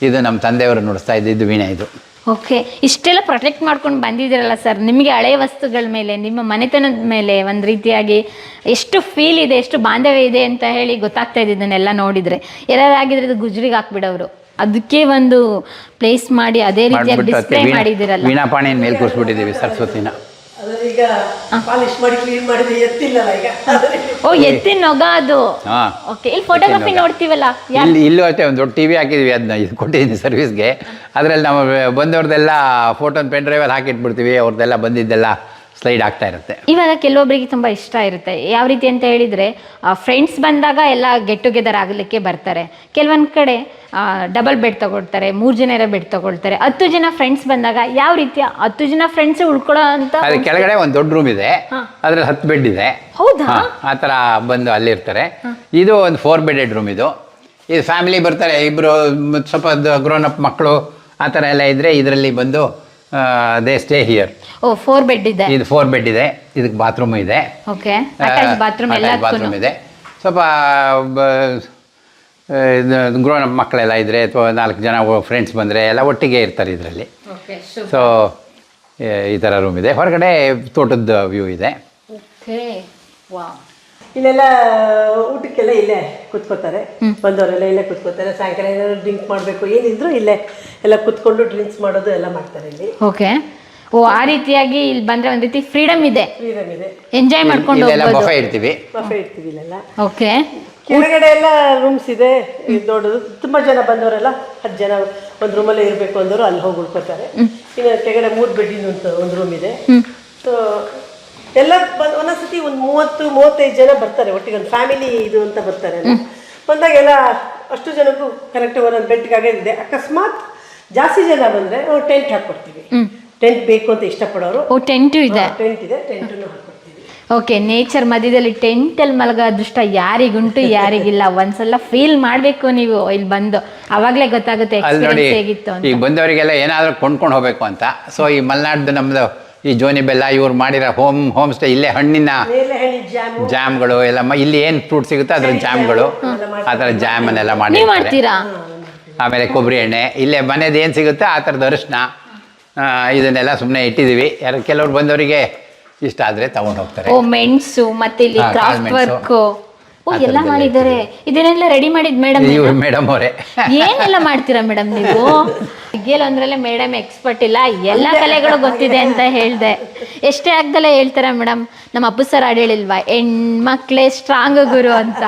ಇದು ನಮ್ಮ ತಂದೆಯವರು ನುಡಿಸ್ತಾ ಇದ್ದಿದ್ದು ವೀಣೆ ಇದು. ಓಕೆ ಇಷ್ಟೆಲ್ಲ ಪ್ರೊಟೆಕ್ಟ್ ಮಾಡ್ಕೊಂಡು ಬಂದಿದ್ದೀರಲ್ಲ ಸರ್ ನಿಮಗೆ ಹಳೆ ವಸ್ತುಗಳ ಮೇಲೆ ನಿಮ್ಮ ಮನೆತನದ ಮೇಲೆ ಒಂದು ರೀತಿಯಾಗಿ ಎಷ್ಟು ಫೀಲ್ ಇದೆ ಎಷ್ಟು ಬಾಂಧವ್ಯ ಇದೆ ಅಂತ ಹೇಳಿ ಗೊತ್ತಾಗ್ತಾ ಇದೆ ಇದನ್ನೆಲ್ಲ ನೋಡಿದರೆ. ಯಾರಾಗಿದ್ರೆ ಇದು ಗುಜ್ರಿಗೆ ಹಾಕ್ಬಿಡೋರು ಅದಕ್ಕೆ ಒಂದು ಪ್ಲೇಸ್ ಮಾಡಿ ಅದೇ ರೀತಿಯಾಗಿ ಡಿಸ್ಪ್ಲೇ ಮಾಡಿದ್ದೀರಲ್ಲ. ವೀಣಾಪಾಣಿಯನ್ನು ಮೇಲೆ ಕೂರಿಸ್ಬಿಟ್ಟಿದ್ದೀವಿ ಸರಸ್ವತಿನ ಅದನ್ನೀಗ ಪಾಲಿಶ್ ಮಾಡಿ ಕ್ಲೀನ್ ಮಾಡಿದ್ರೆ ಎತ್ತಿಲ್ಲಲ್ಲ ಈಗ. ಓ ಎತ್ತಿನ ನೊಗ ಅದು. ಹಾ. ಓಕೆ ಇಲ್ಲಿ ಫೋಟೋಗ್ರಫಿ ನೋಡ್ತೀವಲ್ಲ ಯಾ? ಇಲ್ಲಿ ಇಲ್ಲೂ ಅಷ್ಟೇ ಒಂದು ದೊಡ್ಡ ಟಿ ವಿ ಹಾಕಿದ್ವಿ ಅದನ್ನ ಇದು ಕೊಟ್ಟಿದ್ದೀನಿ ಸರ್ವಿಸ್ಗೆ ಅದರಲ್ಲಿ ನಮ್ಮ ಬಂದವ್ರದ್ದೆಲ್ಲ ಫೋಟೋನ ಪೆನ್ ಡ್ರೈವಲ್ಲಿ ಹಾಕಿಟ್ಬಿಡ್ತೀವಿ ಅವ್ರದ್ದೆಲ್ಲ ಬಂದಿದ್ದೆಲ್ಲ. ಸ್ಲೈಡ್ ಆಗ್ತಾ ಇರುತ್ತೆ. ಇವಾಗ ಕೆಲವೊಬ್ಬರಿಗೆ ತುಂಬಾ ಇಷ್ಟ ಇರುತ್ತೆ. ಯಾವ ರೀತಿ ಅಂತ ಹೇಳಿದ್ರೆ ಫ್ರೆಂಡ್ಸ್ ಬಂದಾಗ ಎಲ್ಲ ಗೆಟ್ ಟುಗೆದರ್ ಆಗಲಿಕ್ಕೆ ಬರ್ತಾರೆ. ಕೆಲವೊಂದು ಕಡೆ ಡಬಲ್ ಬೆಡ್ ತಗೊಳ್ತಾರೆ ಮೂರು ಜನ ಇರೋ ಬೆಡ್ ತಗೊಳ್ತಾರೆ. ಹತ್ತು ಜನ ಫ್ರೆಂಡ್ಸ್ ಬಂದಾಗ ಯಾವ ರೀತಿಯ ಹತ್ತು ಜನ ಫ್ರೆಂಡ್ಸ್ ಉಳ್ಕೊಳ್ಳೋ ಅಂತ ಅದ್ರ ಕೆಳಗಡೆ ಒಂದು ದೊಡ್ಡ ರೂಮ್ ಇದೆ. ಅದ್ರಲ್ಲಿ ಹತ್ತು ಬೆಡ್ ಇದೆ. ಹೌದಾ? ಆ ತರ ಬಂದು ಅಲ್ಲಿರ್ತಾರೆ ಇದು ಒಂದು ಫೋರ್ ಬೆಡೆಡ್ ರೂಮ್ ಇದು. ಇದು ಫ್ಯಾಮಿಲಿ ಬರ್ತಾರೆ ಇಬ್ರು ಸ್ವಲ್ಪ ಗ್ರೋನ್ ಅಪ್ ಮಕ್ಕಳು ಆ ತರ ಎಲ್ಲ ಇದ್ದರೆ ಇದರಲ್ಲಿ ಬಂದು they stay here O four bed ಇದೆ. ಇದು ಫೋರ್ ಬೆಡ್ ಇದೆ. ಇದಕ್ಕೆ ಬಾತ್ರೂಮ್ ಇದೆ. ಓಕೆ ಬಾತ್ರೂಮ್ ಎಲ್ಲ ಬಾತ್ರೂಮ್ ಇದೆ. ಸ್ವಲ್ಪ ಗ್ರೋನ್ ಅಪ್ ಮಕ್ಕಳೆಲ್ಲ ಇದ್ದರೆ ಅಥವಾ ನಾಲ್ಕು ಜನ ಫ್ರೆಂಡ್ಸ್ ಬಂದರೆ ಎಲ್ಲ ಒಟ್ಟಿಗೆ ಇರ್ತಾರೆ ಇದರಲ್ಲಿ. ಸೊ ಈ ಥರ ರೂಮ್ ಇದೆ. ಹೊರಗಡೆ ತೋಟದ ವ್ಯೂ ಇದೆ. ಓಕೆ ವಾ ಇಲ್ಲೆಲ್ಲ ಊಟಕ್ಕೆಲ್ಲ ಇಲ್ಲೇ ಕುತ್ಕೋತಾರೆ. ಬಂದವರೆಲ್ಲ ಇಲ್ಲೇ ಕುತ್ಕೋತಾರೆ. ಸಾಯಂಕಾಲ ಏನಾದ್ರು ಡ್ರಿಂಕ್ ಮಾಡಬೇಕು ಏನಿದ್ರು ಇಲ್ಲೇ ಎಲ್ಲ ಕುತ್ಕೊಂಡು ಡ್ರಿಂಕ್ಸ್ ಮಾಡೋದು ಎಲ್ಲ ಮಾಡ್ತಾರೆ ಇಲ್ಲಿ. ಓಕೆ ಓ ಆ ರೀತಿಯಾಗಿ ಇಲ್ಲಿ ಬಂದ್ರೆ ಒಂದು ರೀತಿ ಫ್ರೀಡಮ್ ಇದೆ. ಫ್ರೀಡಮ್ ಇದೆ. ಎಂಜಾಯ್ ಮಾಡ್ಕೊಂಡು ಇಲ್ಲೆಲ್ಲ ಹೋಗ್ಬೋದು. ಬಫೆ ಇಡ್ತೀವಿ ಬಫೆ ಇಡ್ತೀವಿ ಇಲ್ಲೆಲ್ಲ. ಓಕೆ ಕೆಳಗಡೆ ಎಲ್ಲ ರೂಮ್ಸ್ ಇದೆ. ಇದು ದೊಡ್ಡದು ತುಂಬಾ ಜನ ಬಂದವರೆಲ್ಲ ಹತ್ತು ಜನ ಒಂದು ರೂಮಲ್ಲೇ ಇರಬೇಕು ಅಂದವರು ಅಲ್ಲಿ ಹೋಗಿ ಉಳ್ಕೋತಾರೆ ಇನ್ನು ಕೆಳಗಡೆ ಮೂರು ಬೆಡ್ಡಿನ ಒಂದು ಒಂದು ರೂಮ್ ಇದೆ. ಸೊ ಎಲ್ಲ ಬಂದ್ ಒಂದೊಂದ್ಸತಿ ಒಂದು ಮೂವತ್ತು ಮೂವತ್ತೈದು ಜನ ಬರ್ತಾರೆ ಒಟ್ಟಿಗೆ ಒಂದು ಫ್ಯಾಮಿಲಿ ಇದು ಅಂತ ಬರ್ತಾರೆ ಅಲ್ಲ. ಬಂದಾಗ ಎಲ್ಲ ಅಷ್ಟು ಜನಕ್ಕೂ ಕರೆಕ್ಟ್ ಒಂದೊಂದು ಬೆಡ್ಗಾಗೆ ಇದೆ. ಅಕಸ್ಮಾತ್ ಜಾಸ್ತಿ ಜನ ಬಂದರೆ ಟೆಂಟ್ ಹಾಕ್ಕೊಡ್ತೀವಿ. ಟೆಂಟ್ ಬೇಕು ಅಂತ ಇಷ್ಟಪಡೋರು. ಓ ಟೆಂಟು ಇದೆ? ಟೆಂಟ್ ಇದೆ. ಟೆಂಟನ್ನು ಹಾಕ್ಕೊಡ್ತೀವಿ. ಓಕೆ ನೇಚರ್ ಮಧ್ಯದಲ್ಲಿ ಟೆಂಟಲ್ಲಿ ಮಲಗೋ ಅದೃಷ್ಟ ಯಾರಿಗುಂಟು ಯಾರಿಗಿಲ್ಲ. ಒಂದ್ಸಲ ಫೀಲ್ ಮಾಡಬೇಕು ನೀವು ಇಲ್ಲಿ ಬಂದು. ಅವಾಗಲೇ ಗೊತ್ತಾಗುತ್ತೆ ಎಕ್ಸ್ಪೀರಿಯನ್ಸ್ ಹೇಗಿತ್ತು ಅಂತ. ಈಗ ಬಂದವರಿಗೆಲ್ಲ ಏನಾದರೂ ಕೊಂಡ್ಕೊಂಡು ಹೋಗ್ಬೇಕು ಅಂತ. ಸೊ ಈ ಮಲೆನಾಡ್ದು ನಮ್ಮದು ಈ ಜೋನಿ ಬೆಲ್ಲ ಇವ್ರು ಮಾಡಿರೋ ಹೋಮ್ ಹೋಮ್ ಸ್ಟೇ ಇಲ್ಲೇ ಹಣ್ಣಿನ ಜಾಮ್ಗಳು ಎಲ್ಲ ಮ- ಇಲ್ಲಿ ಏನು ಫ್ರೂಟ್ ಸಿಗುತ್ತೋ ಅದ್ರ ಜಾಮ್ಗಳು? ಆ ಥರ ಜಾಮನ್ನೆಲ್ಲ ಮಾಡಿ ನೀವು ಮಾಡ್ತೀರಾ? ಆಮೇಲೆ ಕೊಬ್ಬರಿ ಎಣ್ಣೆ. ಇಲ್ಲೇ ಮನೇದು ಏನು ಸಿಗುತ್ತೆ? ಆ ಥರದ ಅರಿಶಿನ ಆ, ಇದನ್ನೆಲ್ಲ ಸುಮ್ಮನೆ ಇಟ್ಟಿದ್ದೀವಿ ಯಾರು ಕೆಲವ್ರು ಬಂದವರಿಗೆ ಇಷ್ಟ ಆದರೆ ತಗೊಂಡು ಹೋಗ್ತಾರೆ. ಓ ಮೆಣಸು ಮತ್ತೆ ಇಲ್ಲಿ ಹಾ, ಕ್ರಾಫ್ಟ್. ವರ್ಕ್ ಓ ಎಲ್ಲ ಮಾಡಿದ್ದಾರೆ. ಇದನ್ನೆಲ್ಲ ರೆಡಿ ಮಾಡಿದ್ ಮೇಡಮ್ ಇವ್ರು ಮೇಡಮ್ ಅವರೇ. ಏನೆಲ್ಲ ಮಾಡ್ತೀರಾ ಮೇಡಮ್ ನೀವು? ಅಡ್ಗೆಲ್ ಅಂದ್ರಲ್ಲೇ ಮೇಡಮ್ ಎಕ್ಸ್ಪರ್ಟ್ ಇಲ್ಲ. ಎಲ್ಲ ಕಲೆಗಳು ಗೊತ್ತಿದೆ ಅಂತ ಹೇಳ್ದೆ. ಎಷ್ಟೇ ಆಗ್ದಲೇ ಹೇಳ್ತಾರ ಮೇಡಮ್ ನಮ್ಮ ಅಪ್ಪು ಸರ್ ಹಾಡು ಹೇಳಿಲ್ವಾ ಹೆಣ್ಮಕ್ಳೇ ಸ್ಟ್ರಾಂಗ್ ಗುರು ಅಂತ.